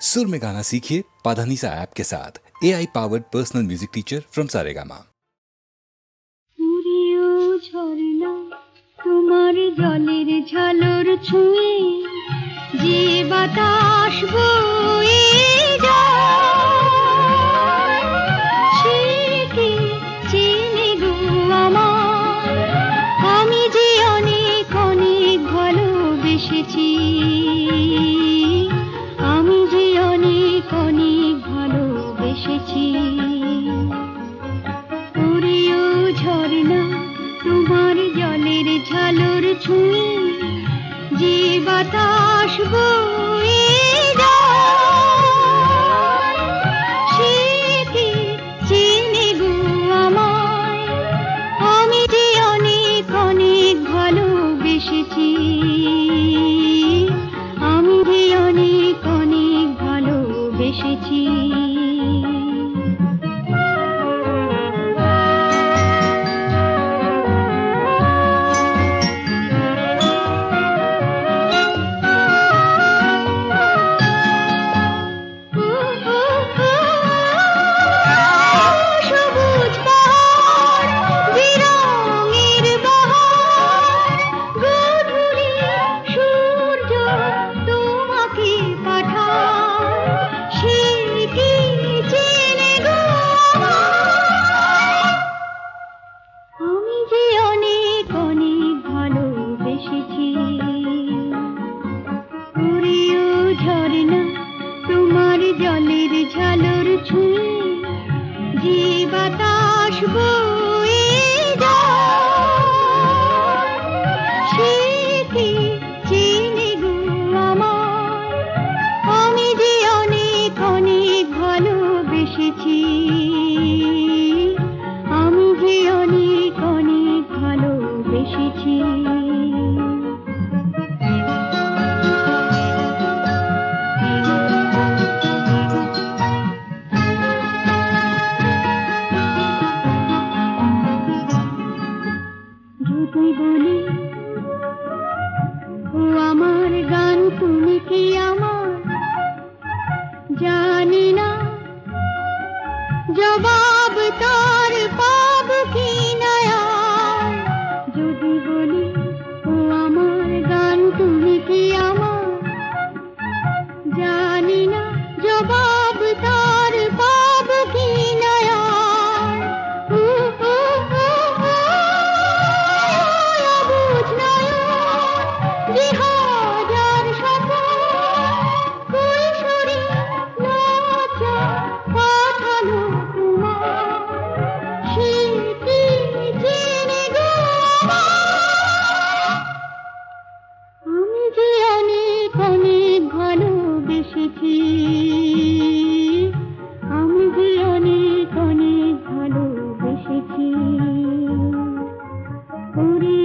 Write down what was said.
सुर में गाना सीखिए पाधानीसा ऐप के साथ A I powered personal music teacher from Saregama পুরিও ঝর্ণা তোমার জলের ঝালর ছুঁয়ে যে বাতাস বয়ে যায়, সে কি চেনে গো আমার? আমি যে অনেক অনেক ভালোবেসেছি ছুঁয়ে যে যে অনেক অনেক ভালোবেসেছি পুরিও ঝর্ণা তোমার জলের ঝালর ছুঁয়ে, যে বাতাস কি চেনে গো আমায়? আমি যে অনেক অনেক ভালোবেসেছি যদি বলি ও আমার দেখি। আমি যে অনেক অনেক ভালোবেসেছি। ওরে